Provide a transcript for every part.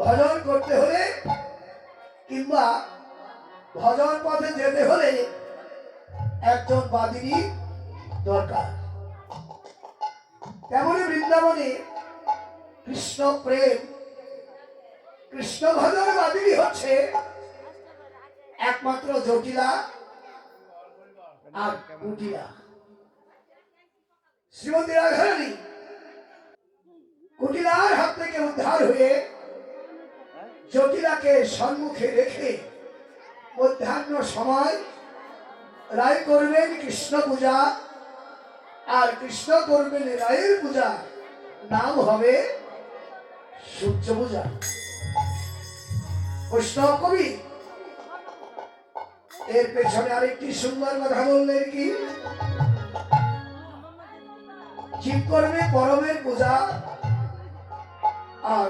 ভজন করতে হলে কিংবা ভজন পথে যেতে হলে একজন বাদিনী দরকার। তেমনি বৃন্দাবনে কৃষ্ণ প্রেম, কৃষ্ণ ভজন বাদিনী হচ্ছে একমাত্র জটিলা আর কুটিলা। শ্রীমতী রাধারানী কুটিলার হাত থেকে উদ্ধার হয়ে জটিলাকে সম্মুখে রেখে মধ্যাহ্ন সময় রায় করবেন কৃষ্ণ পূজা। আর কৃষ্ণ করবেন রায়ের পূজা, নাম হবে সূর্য পূজা। বৈষ্ণব কবি, এর পেছনে আরেকটি সুন্দর কথা বললেন কি? জীব করবে পরমের পূজা, আর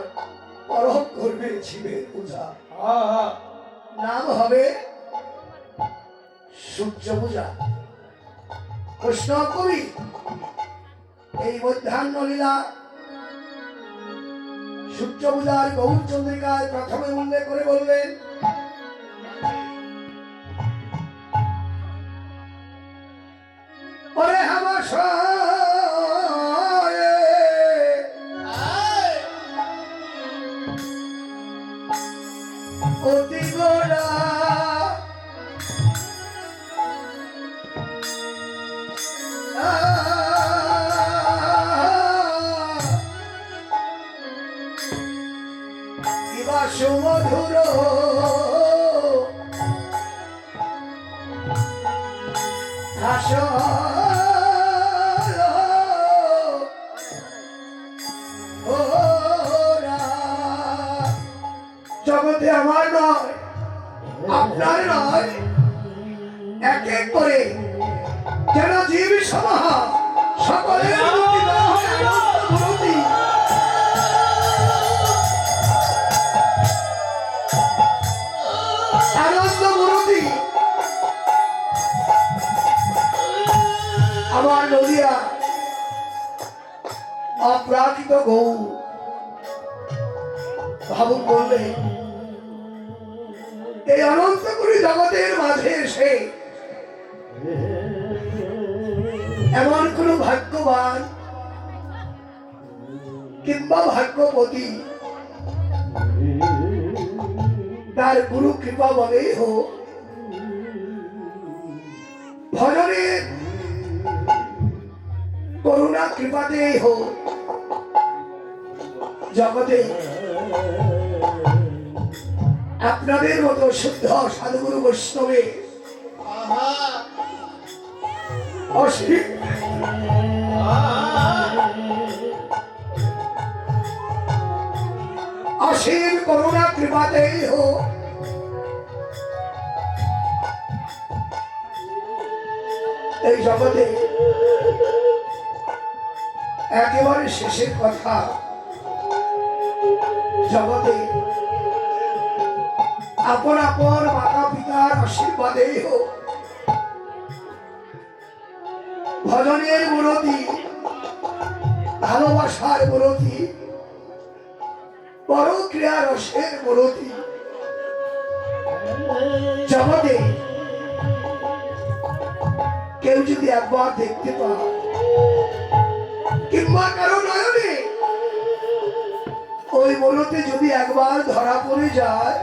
পরম করবে জীবের পূজা। নাম হবে সূর্য পূজা। কৃষ্ণ কবি এই মধ্যাহ্ন লীলা সূর্য পূজার গৌর চন্দ্রিকায় প্রথমে উল্লেখ করে বললেন অতি গোড়া আমার নদিয়া অপ্রাকৃত গৌ ভাবুক বললে, এই অনন্তপুরী জগতের মাঝে এসে এমন কোন ভাগ্যবান কিংবা ভাগ্যবতী তার গুরু কৃপা বলেই হোক ভজনের করুণা কৃপাতেই হোক। জগতে আপনাদের মতো শুদ্ধ সাধুগুরু বৈষ্ণবে অসীম। করুণা কৃপাতেই হোক। এই জগতে একেবারে শেষের কথা। জগতে আপন আপন মাতা পিতার আশীর্বাদেই হোক, ভজনের মূরতি ভালোবাসার মূরতি পরক্রিয়া রসের মূরতি জগতে কেউ যদি একবার দেখতে পায় কিংবা কারও নয়নে? ওই মূরতি যদি একবার ধরা পড়ে যায়,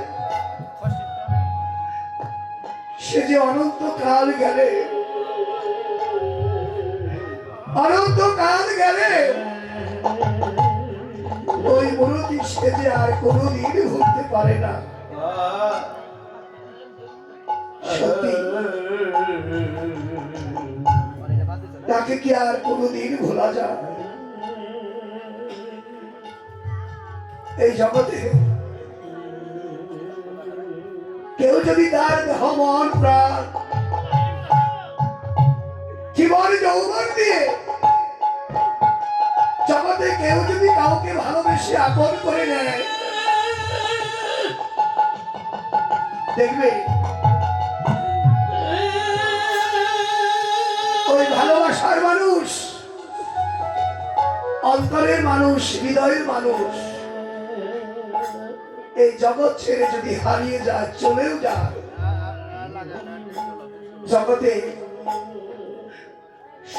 সে যে অনন্তকাল গেলে অনন্তকাল গেলে, ওই মূরতি সে যে আর কোনোদিন ভুলতে পারে না। সত্যি, তাকে কি আর কোনোদিন ভোলা যায়? এই জগতে কেউ যদি তার দেহ মন প্রাণ, জীবন যৌবন দিয়ে জগতে কেউ যদি কাউকে ভালোবেসে আপন করে নেয়, দেখবে ওই ভালোবাসার মানুষ, অন্তরের মানুষ, হৃদয়ের মানুষ এই জগৎ ছেড়ে যদি হারিয়ে যায়, চলেও যায়। জগতে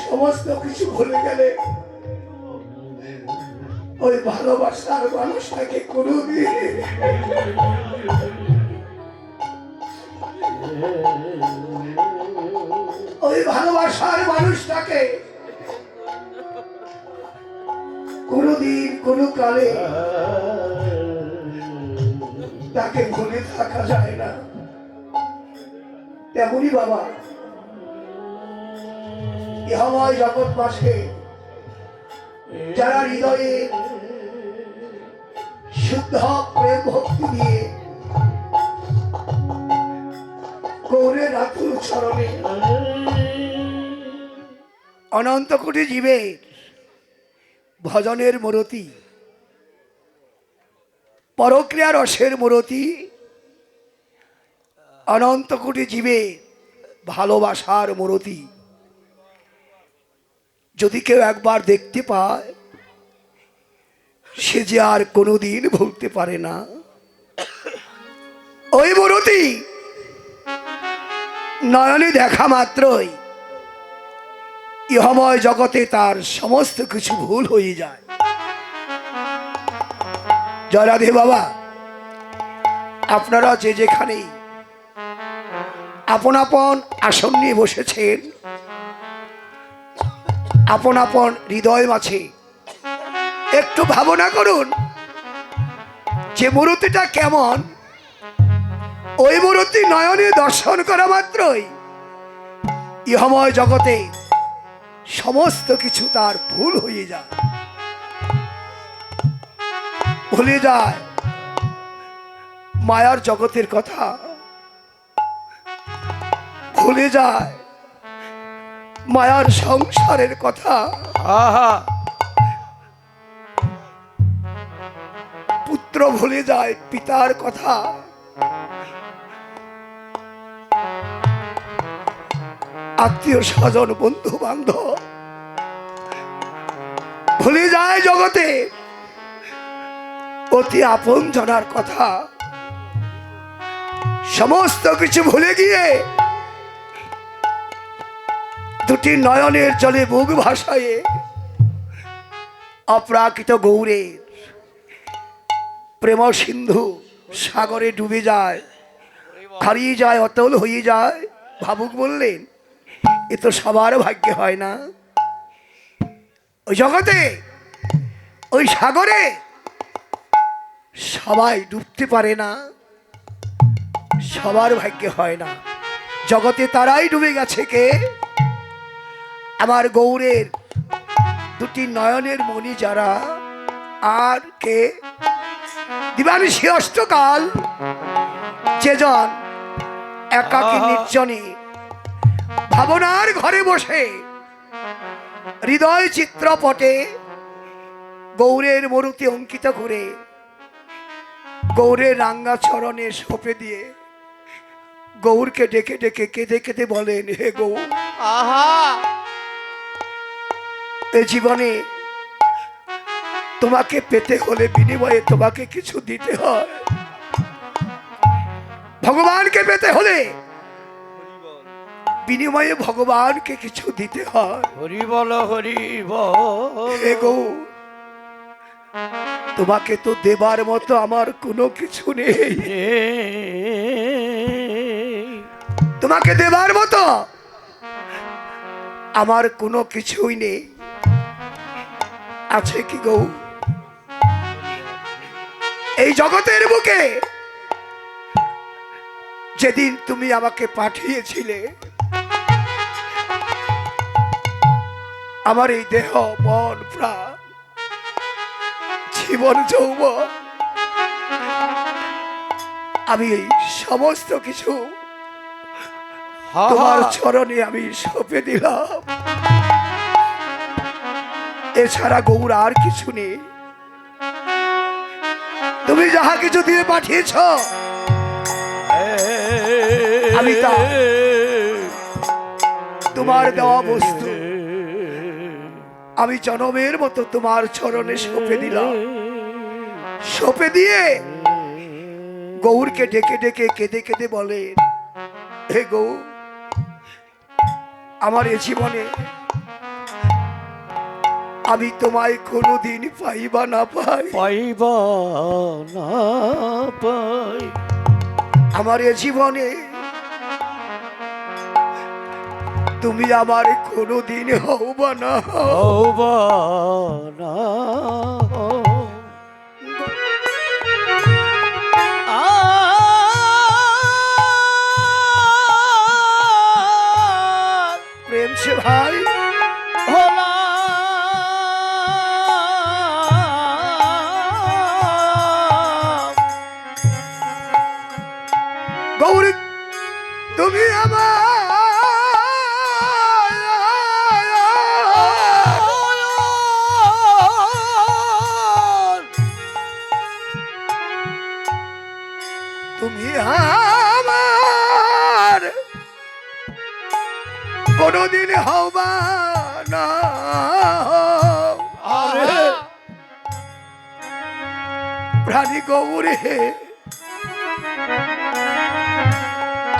সমস্ত কিছু ভুলে গেলে ওই ভালোবাসার মানুষটাকে কোনোদিন তাকে ভুলে থাকা যায় না। তেমনি বাবা, ইহাময় জগৎ মাসে যারা হৃদয়ে শুদ্ধ প্রেম ভক্তি দিয়ে গৌরের রাতুল চরণে অনন্ত কোটি জীবের ভজনের মূরতি পরক্রিয়া রসের মূরতি। অনন্ত কোটি জীবে ভালোবাসার মূরতি। যদি কেউ একবার দেখতে পায়, সে যে আর কোনোদিন ভুলতে পারে না। ওই মূরতি নয়নে দেখা মাত্রই। ইহময় জগতে তার সমস্ত কিছু ভুল হয়ে যায়। জয় রাধে বাবা। আপনারা যে যেখানেই আপন আপন আসন নিয়ে বসেছেন, আপন আপন হৃদয় মাঝে একটু ভাবনা করুন যে মূর্তিটা কেমন। ওই মূর্তি নয়নে দর্শন করা মাত্রই ইহময় জগতে সমস্ত কিছু তার ভুল হয়ে যায়। ভুলে যায়। মায়ার জগতের কথা ভুলে যায়। মায়ার সংসারের কথা আহা। পুত্র ভুলে যায় পিতার কথা আত্মীয় স্বজন বন্ধু বান্ধব ভুলে যায় জগতে। অতি আপন জনার কথা। সমস্ত কিছু ভুলে গিয়ে দুটি নয়নের জলে বুক ভাসায়ে অপ্রাকৃত গৌরের প্রেম সিন্ধু সাগরে ডুবে যায়, হারিয়ে যায়, অতল হয়ে যায়। ভাবুক বললেন, এ তো সবার ভাগ্যে হয় না। ওই জগতে, ওই সাগরে সবাই ডুবতে পারে না। সবার ভাগ্যে হয় না। জগতে তারাই ডুবে গেছে কে? আমার গৌরের দুটি নয়নের মণি যারা আর কে? দিবানিশি অষ্টকাল যেজন একাকী। নির্জনে ভাবনার ঘরে বসে হৃদয় চিত্রপটে গৌরের মরুতে অঙ্কিত করে গৌরের রাঙ্গা চরণে সপে দিয়ে গৌরকে ডেকে ডেকে কেঁদে কেঁদে বলেন হে গৌর আহা! এ জীবনে তোমাকে পেতে হলে বিনিময়ে তোমাকে কিছু দিতে হয়। ভগবানকে পেতে হলে বিনিময়ে ভগবানকে কিছু দিতে হয়। হরি বল হরি বল। হে গৌর তোমাকে তো দেবার মতো আমার কোনো কিছু নেই। তোমাকে দেবার মতো আমার কোনো কিছুই নেই। আছে কি গৌ? এই জগতের বুকে যেদিন তুমি আমাকে পাঠিয়েছিলে, আমার এই দেহ, মন, প্রাণ জীবন যৌবন আমি এই সমস্ত কিছু তোমার চরণে আমি সঁপে দিলাম এছাড়া গৌর আর কিছু নেই তুমি যাহা কিছু দিয়ে পাঠিয়েছ আমি তা- তোমার দেওয়া বস্তু আমি জনমের মতো তোমার চরণে সঁপে দিলাম। সঁপে দিয়ে গৌরকে ডেকে ডেকে কেঁদে কেঁদে বলে হে গৌ আমার এ জীবনে আমি তোমায় কোনোদিন পাই বা না পাই। পাইব না পাই। আমার এ জীবনে তুমি আমার কোনোদিন হও বা না। হও বা না।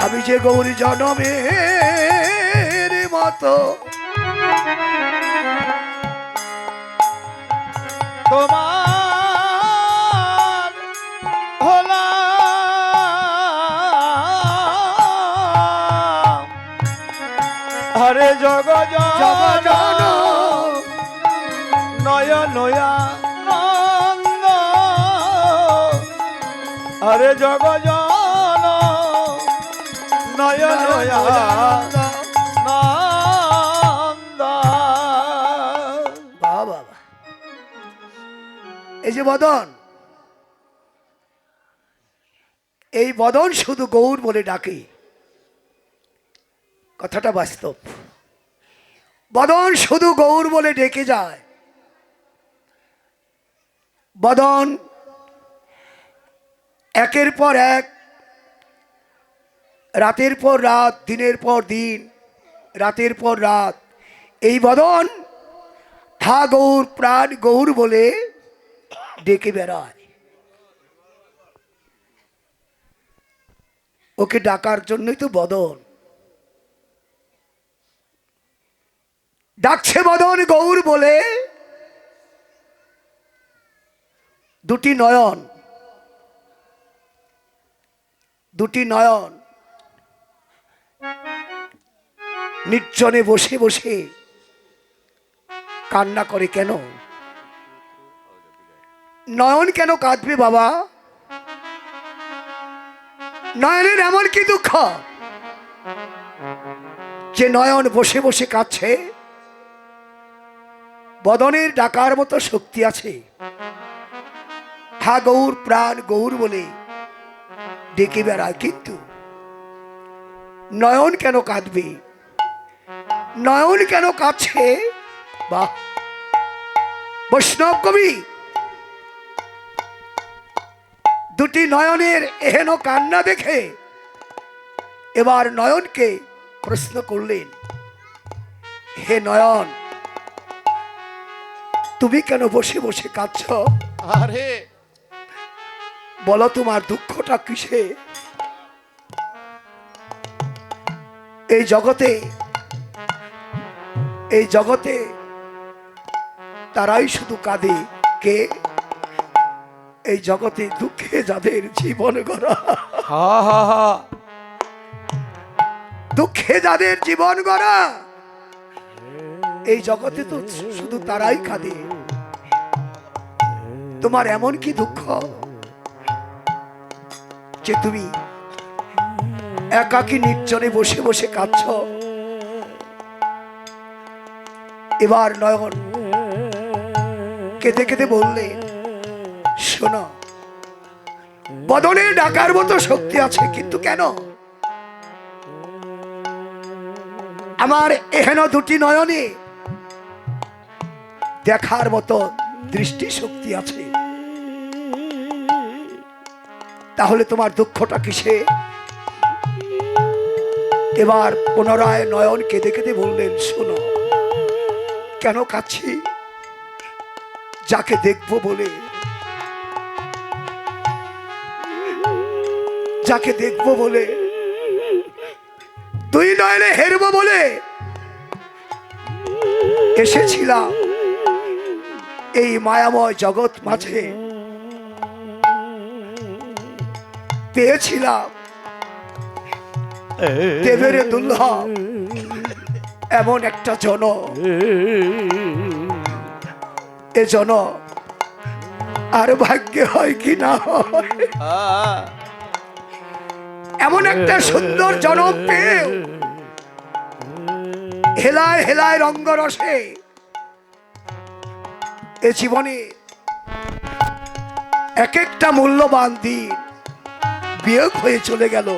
আমি যে গৌরী জনমের মতো। তোমার হলাম হরে জগ জগজন জন। নয় নয়া হরে জগ নন্দ এই যে বদন। এই বদন শুধু গৌর বলে ডাকে। কথাটা বাস্তব। বদন শুধু গৌর বলে ডেকে যায়। বদন একের পর এক রাতের পর রাত, দিনের পর দিন, রাতের পর রাত। এই বদন হা গৌর, প্রাণ গৌর বলে ডেকে বেড়ায়। ওকে ডাকার জন্যই তো বদন। ডাকছে বদন গৌর বলে দুটি নয়ন। দুটি নয়ন। নির্জনে বসে বসে কান্না করে কেন? নয়ন কেন কাঁদবে বাবা? নয়নের এমন কি দুঃখ? যে নয়ন বসে বসে কাঁদছে, বদনের ডাকার মতো শক্তি আছে। হা গৌর প্রাণ গৌর বলে ডেকে বেড়ায়, কিন্তু নয়ন কেন কাঁদবে? নয়ন কেন কাঁদছে বাহ। বৈষ্ণব কবি দুটি নয়নের এহেন কান্না দেখে এবার নয়নকে প্রশ্ন করলেন হে নয়ন তুমি কেন বসে বসে কাঁদছ? আরে। বলো তোমার দুঃখটা কিসে? এই জগতে এই জগতে তারাই শুধু কাঁদে কে? এই জগতে দুঃখে যাদের জীবন গড়া। হা হা হা। দুঃখে যাদের জীবন গড়া। এই জগতে তো শুধু তারাই কাঁদে। তোমার এমন কি দুঃখ? যে তুমি একাকি নির্জনে বসে বসে কাঁদছ? এবার নয়ন কেঁদে কেঁদে বললে, শোনো বদনে ডাকার মতো শক্তি আছে, কিন্তু কেন? আমার এহেন দুটি নয়নে দেখার মতো দৃষ্টি শক্তি আছে। তাহলে তোমার দুঃখটা কিসে? এবার পুনরায় নয়ন কেঁদে কেঁদে বললেন, শোনো কেন কাচ্ছি যাকে দেখব বলে। যাকে দেখব বলে। তুই নয়নে হেরবো বলে। এসেছিলাম এই মায়াময় জগৎ মাঝে। পেয়েছিলাম। দেবের দুর্লভ এমন একটা জন। এ জন, আর ভাগ্যে হয় কি না এমন একটা সুন্দর জনম পেয়েও হেলায় হেলায় রঙ্গরসে এ জীবনে এক একটা মূল্যবান দিন বিয়োগ হয়ে চলে গেল।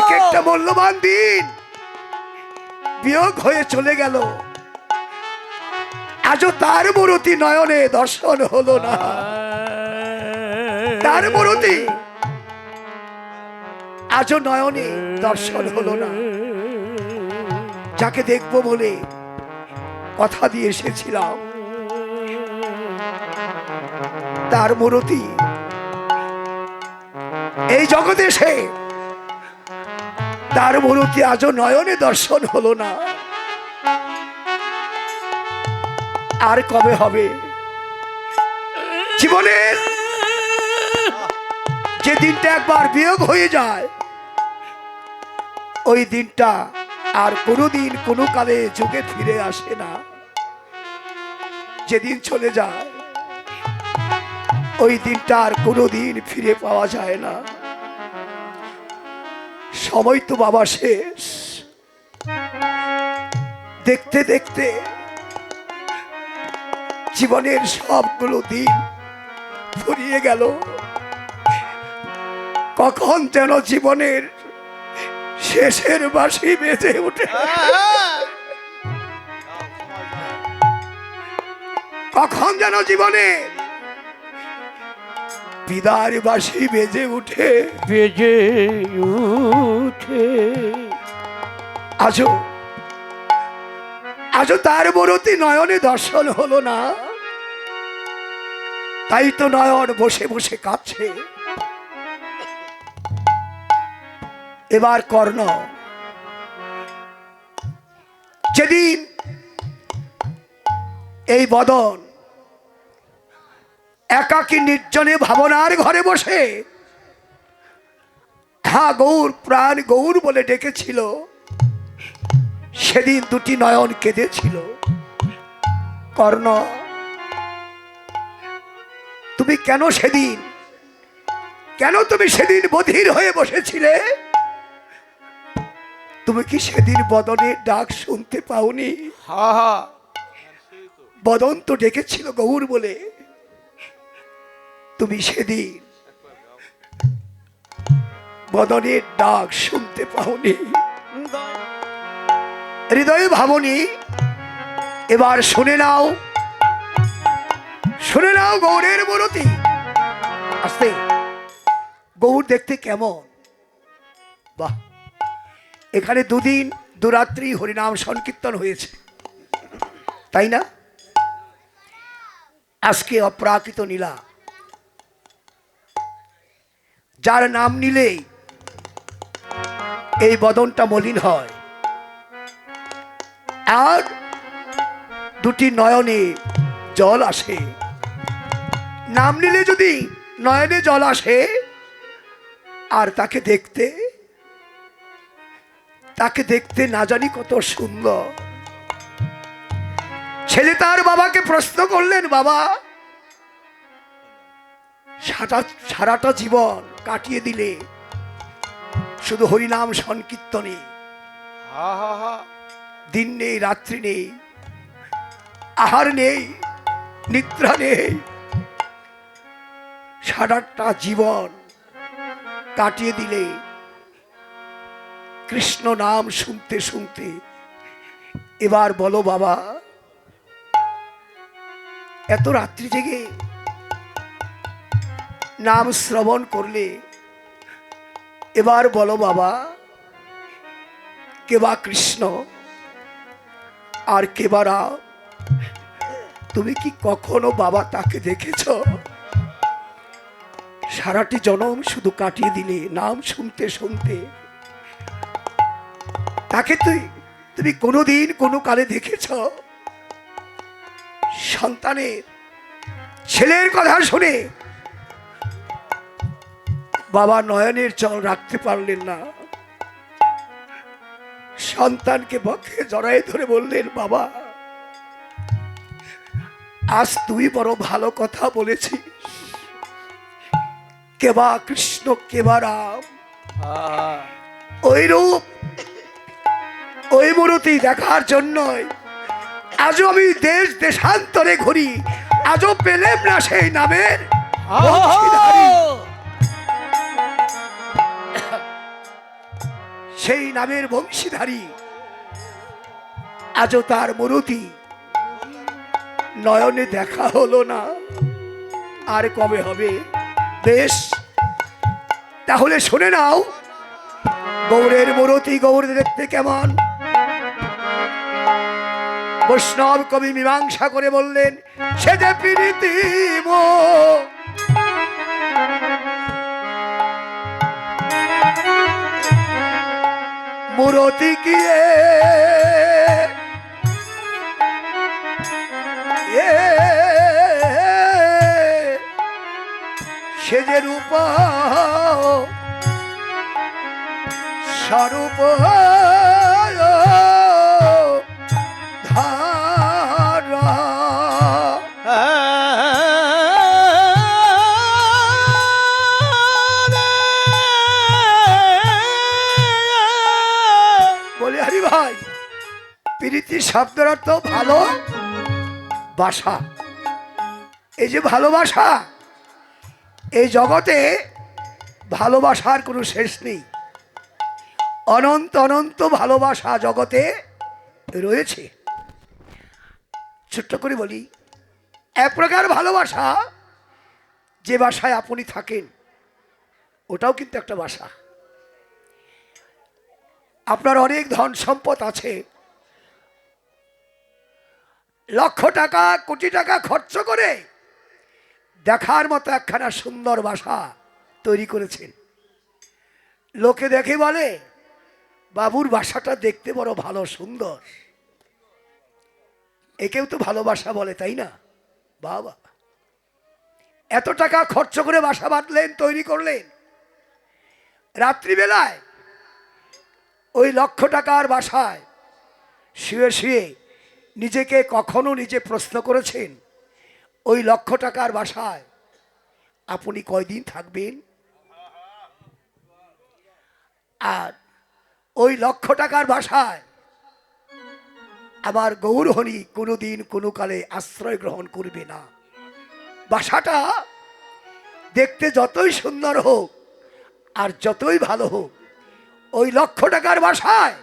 এক একটা মূল্যবান দিন বিয়োগ হয়ে চলে গেল। আজও তার মূরতি নয়নে দর্শন হলো না। তার মূরতি আজও নয়নে দর্শন হলো না। যাকে দেখব বলে কথা দিয়ে এসেছিলাম। তার মূরতি এই জগতে এসে তার মূরতি আজও নয়নে দর্শন হলো না। আর কবে হবে? জীবনের যে দিনটা একবার বিয়োগ হয়ে যায়, ওই দিনটা আর কোনোদিন কোনো কালে যুগে ফিরে আসে না। যেদিন চলে যায়, ওই দিনটা আর কোনোদিন ফিরে পাওয়া যায় না। সময় তো বাবা শেষ। দেখতে দেখতে জীবনের সবগুলো দিন ফুরিয়ে গেল। কখন যেন জীবনের শেষের বাসি ওঠে আহ, কখন যেন জীবনের বিদার বাসি বেজে উঠে। বেজে উঠে। আজও আজও তার মরতি নয়নে দর্শন হলো না। তাই তো নয়ন বসে বসে কাঁদছে। এবার কর্ণ। যেদিন এই বদন একাকী নির্জনে ভাবনার ঘরে বসে। হ্যাঁ গৌর প্রাণ গৌর বলে ডেকেছিল। সেদিন দুটি নয়ন কেঁদেছিল। কর্ণ তুমি কেন সেদিন কেন তুমি সেদিন বধির হয়ে বসেছিলে? তুমি কি সেদিন বদনের ডাক শুনতে পাওনি? হা হা। বদন তো ডেকেছিল গৌর বলে। তুমি সেদিন বদনের ডাক শুনতে পাওনি। হৃদয় ভাবনি, এবার শুনে নাও শুনে নাও গৌরের মূরতি। আস্তে, গৌর দেখতে কেমন? বাহ, এখানে দুদিন, দুরাত্রি হরিনাম সংকীর্তন হয়েছে। তাই না? আজকে অপ্রাকৃত নীলা। যার নাম নিলেই এই বদনটা মলিন হয়। আর দুটি নয়নে জল আসে। নাম নিলে যদি নয়নে জল আসে, আর তাকে দেখতে তাকে দেখতে না জানি কত সুন্দর। ছেলে তার বাবাকে প্রশ্ন করলেন, বাবা সারা সারাটা জীবন কাটিয়ে দিলে। শুধু হরিনাম সংকীর্তনে। দিন নেই রাত্রি নেই আহার নেই নিদ্রা নেই। সারাটা জীবন কাটিয়ে দিলে কৃষ্ণ নাম শুনতে শুনতে এবার বলো বাবা এত রাত্রি জেগে নাম শ্রবণ করলে, এবার বলো বাবা কেবা কৃষ্ণ? আর কেবা তুমি কি কখনো বাবা তাকে দেখেছ? সারাটি জনম শুধু কাটিয়ে দিলে, নাম শুনতে শুনতে। তাকে তুই তুমি কোনোদিন কোনো কালে দেখেছ? সন্তানের ছেলের কথা শুনে বাবা নয়নের চল রাখতে পারলেন না। সন্তানকে বক্ষে জড়াই ধরে বললেন বাবা আজ তুই বড় ভালো কথা বলেছিস। কেবা কৃষ্ণ কেবা রাম। ওই রূপ ওই মূর্তি দেখার জন্যই আজও আমি দেশ দেশান্তরে ঘুরি আজও পেলেম না সেই নামের সেই নামের বংশীধারী। আজও তার মূর্তি। নয়নে দেখা হলো না। আর কবে হবে? বেশ, তাহলে শুনে নাও। গৌরের মূরতি গৌর দেখতে কেমন? বৈষ্ণব কবি মীমাংসা করে বললেন, সে যে প্রীতি মূরতি গিয়ে। এ সে যে রূপ স্বরূপ প্রীতি শব্দের অর্থ ভালো বাসা। এই যে ভালোবাসা, এই জগতে ভালোবাসার কোনো শেষ নেই। অনন্ত অনন্ত ভালোবাসা জগতে রয়েছে। ছোট্ট করে বলি, এক প্রকার ভালোবাসা যে বাসায় আপনি থাকেন, ওটাও কিন্তু একটা বাসা। আপনার অনেক ধন সম্পদ আছে লক্ষ টাকা, কোটি টাকা খরচ করে দেখার মতো একখানা সুন্দর বাসা তৈরি করেছেন। লোকে দেখে বলে, বাবুর বাসাটা দেখতে বড় ভালো, সুন্দর। একেও তো ভালোবাসা বলে, তাই না? বাবা, এত টাকা খরচ করে বাসা বাঁধলেন, তৈরি করলেন। রাত্রিবেলায় ওই লক্ষ টাকার বাসায় শুয়ে শুয়ে নিজেকে কখনো নিজে প্রশ্ন করেছেন, ওই লক্ষ টাকার বাসায় আপনি কয়দিন থাকবেন? আর ওই লক্ষ টাকার বাসায় আমার গৌরহণী কোনোদিন কোনো কালে আশ্রয় গ্রহণ করবে না। বাসাটা দেখতে যতই সুন্দর হোক আর যতই ভালো হোক, ওই লক্ষ টাকার বাসায়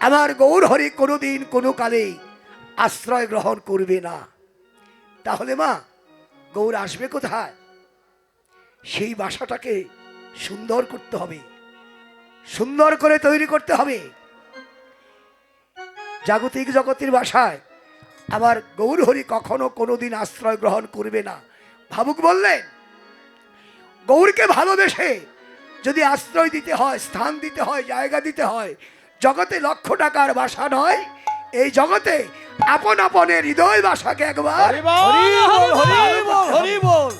আমার গৌরহরি কোনোদিন কোনো কালে আশ্রয় গ্রহণ করবে না। তাহলে মা, গৌর আসবে কোথায়? সেই বাসাটাকে সুন্দর করতে হবে। সুন্দর করে তৈরি করতে হবে। জাগতিক জগতের বাসায় আমার গৌরহরি কখনো কোনোদিন আশ্রয় গ্রহণ করবে না। ভাবুক বললেন, গৌরকে ভালোবেসে যদি আশ্রয় দিতে হয়, স্থান দিতে হয়, জায়গা দিতে হয়, জগতে লক্ষ টাকার বাসা নয় এই জগতে আপন আপনের হৃদয় বাসাকে একবার হরি বল হরি বল হরি বল হরি বল